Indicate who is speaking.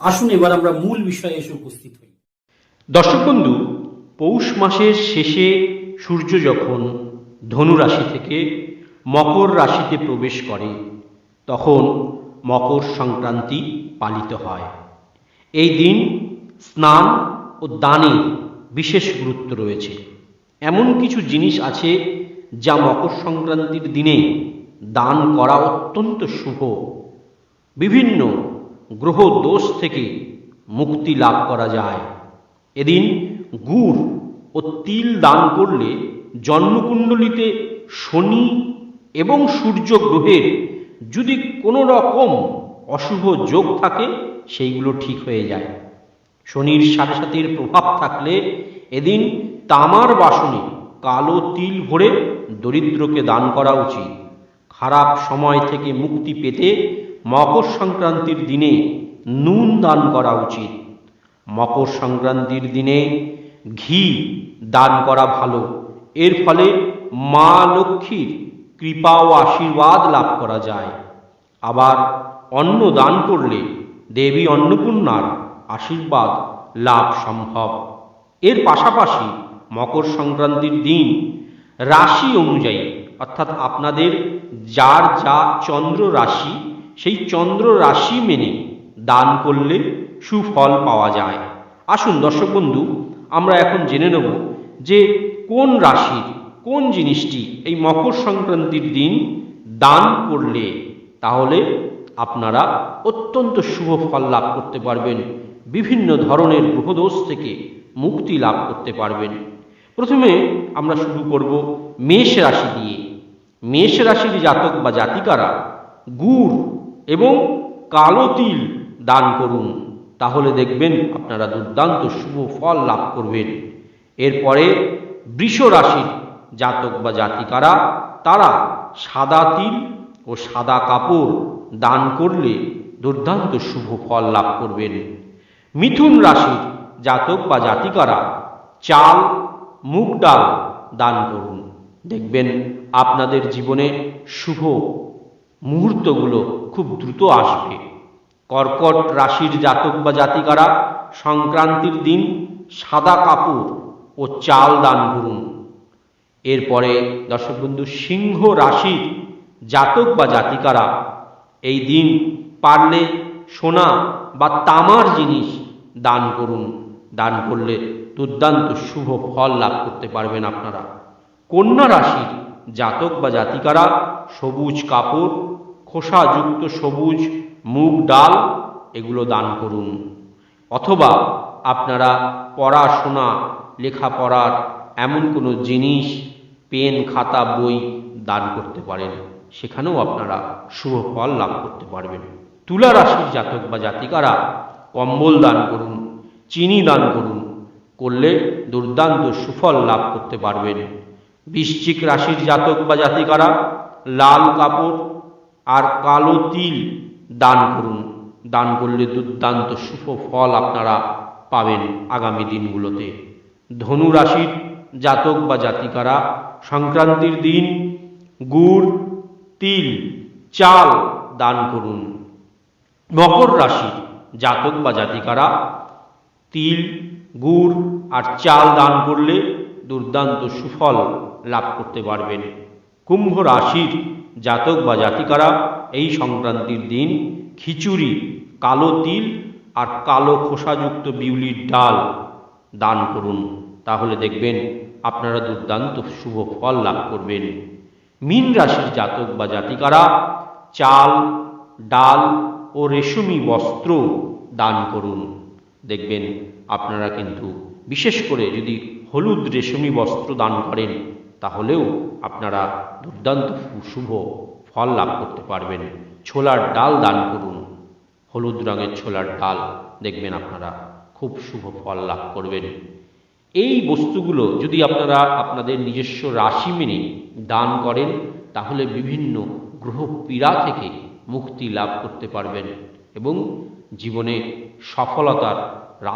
Speaker 1: আসুন এবার আমরা মূল বিষয়ে এসে উপস্থিত হই।
Speaker 2: দর্শক বন্ধু, পৌষ মাসের শেষে সূর্য যখন ধনু রাশি থেকে মকর রাশিতে প্রবেশ করে, তখন মকর সংক্রান্তি পালিত হয়। এই দিন স্নান ও দানে বিশেষ গুরুত্ব রয়েছে। এমন কিছু জিনিস আছে যা মকর সংক্রান্তির দিনে দান করা অত্যন্ত শুভ। বিভিন্ন গ্রহ দোষ থেকে মুক্তি লাভ করা যায়। এদিন গুড় ও তিল দান করলে জন্মকুণ্ডলিতে শনি এবং সূর্য গ্রহের যদি কোনো রকম অশুভ যোগ থাকে, সেইগুলো ঠিক হয়ে যায়। শনির সাথে সাথের প্রভাব থাকলে এদিন তামার বাসনে কালো তিল ভরে দরিদ্রকে দান করা উচিত। খারাপ সময় থেকে মুক্তি পেতে মকর সংক্রান্তির দিনে নুন দান করা উচিত। মকর সংক্রান্তির দিনে ঘি দান করা ভালো। এর ফলে মা লক্ষ্মীর কৃপা ও আশীর্বাদ লাভ করা যায়। আবার অন্ন দান করলে দেবী অন্নপূর্ণার আশীর্বাদ লাভ সম্ভব। এর পাশাপাশি মকর সংক্রান্তির দিন রাশি অনুযায়ী, অর্থাৎ আপনাদের যার যা চন্দ্র রাশি সেই চন্দ্র রাশি মেনে দান করলে সুফল পাওয়া যায়। আসুন দর্শক বন্ধু, আমরা এখন জেনে নেব যে কোন রাশির, কোন জিনিসটি এই মকর সংক্রান্তির দিন দান করলে তাহলে আপনারা অত্যন্ত শুভ ফল লাভ করতে পারবেন, বিভিন্ন ধরনের গ্রহদোষ থেকে মুক্তি লাভ করতে পারবেন। প্রথমে আমরা শুরু করব মেষ রাশি দিয়ে। মেষ রাশির জাতক বা জাতিকারা গুড় এবং কালো তিল দান করুন। তাহলে দেখবেন আপনারা দুর্দান্ত শুভ ফল লাভ করবেন। এরপরে বৃষ রাশির জাতক বা জাতিকারা, তারা সাদা তিল ও সাদা কাপড় দান করলে দুর্দান্ত শুভ ফল লাভ করবেন। মিথুন রাশির জাতক বা জাতিকারা চাল, মুগ ডাল দান করুন। দেখবেন আপনাদের জীবনে শুভ মুহূর্তগুলো খুব দ্রুত আসবে। কর্কট রাশির জাতক বা জাতিকারা সংক্রান্তির দিন সাদা কাপড় ও চাল দান করুন। এরপরে দর্শক বন্ধু সিংহ রাশির জাতক বা জাতিকারা এই দিন পারলে সোনা বা তামার জিনিস দান করুন। দান করলে দুর্দান্ত শুভ ফল লাভ করতে পারবেন আপনারা। কন্যা রাশির জাতক বা জাতিকারা, সবুজ কাপড়, খোসাযুক্ত সবুজ, মুগ ডাল, এগুলো দান করুন। অথবা আপনারা পড়াশোনা, লেখাপড়ার এমন কোনো জিনিস, পেন, খাতা, বই দান করতে পারেন। সেখানেও আপনারা শুভ ফল লাভ করতে পারবেন। তুলা রাশির জাতক বা জাতিকারা কম্বল দান করুন, চিনি দান করুন, করলে দুর্দান্ত সুফল লাভ করতে পারবেন। বৃশ্চিক রাশির জাতক বা জাতিকারা লাল কাপড় আর কালো তিল দান করুন। দান করলে দুর্দান্ত শুভ ফল আপনারা পাবেন আগামী দিনগুলোতে। ধনু রাশির জাতক বা জাতিকারা, সংক্রান্তির দিন গুড়, তিল, চাল দান করুন। মকর রাশির জাতক বা জাতিকারা, তিল, গুড় আর চাল দান করলে দুর্দান্ত সুফল লাভ করতে পারবেন। কুম্ভ রাশির জাতক বা জাতিকারা এই সংক্রান্তির দিন খিচুড়ি, কালো তিল আর কালো খোসাযুক্ত বিউলির ডাল দান করুন। তাহলে দেখবেন আপনারা দুর্দান্ত শুভ ফল লাভ করবেন। মীন রাশির জাতক বা জাতিকারা চাল, ডাল ও রেশমি বস্ত্র দান করুন। দেখবেন আপনারা কিন্তু বিশেষ করে যদি হলুদ রেশমি বস্ত্র দান করেন তাহলেও আপনারা দুর্দান্ত শুভ ফল লাভ করতে পারবেন। ছোলার ডাল দান করুন। হলুদ রঙের ছোলার ডাল দেখবেন আপনারা খুব শুভ ফল লাভ করবেন। এই বস্তুগুলো যদি আপনারা আপনাদের নিজস্ব রাশি মেনে দান করেন, তাহলে বিভিন্ন গ্রহ পীড়া থেকে মুক্তি লাভ করতে পারবেন এবং জীবনে সফলতার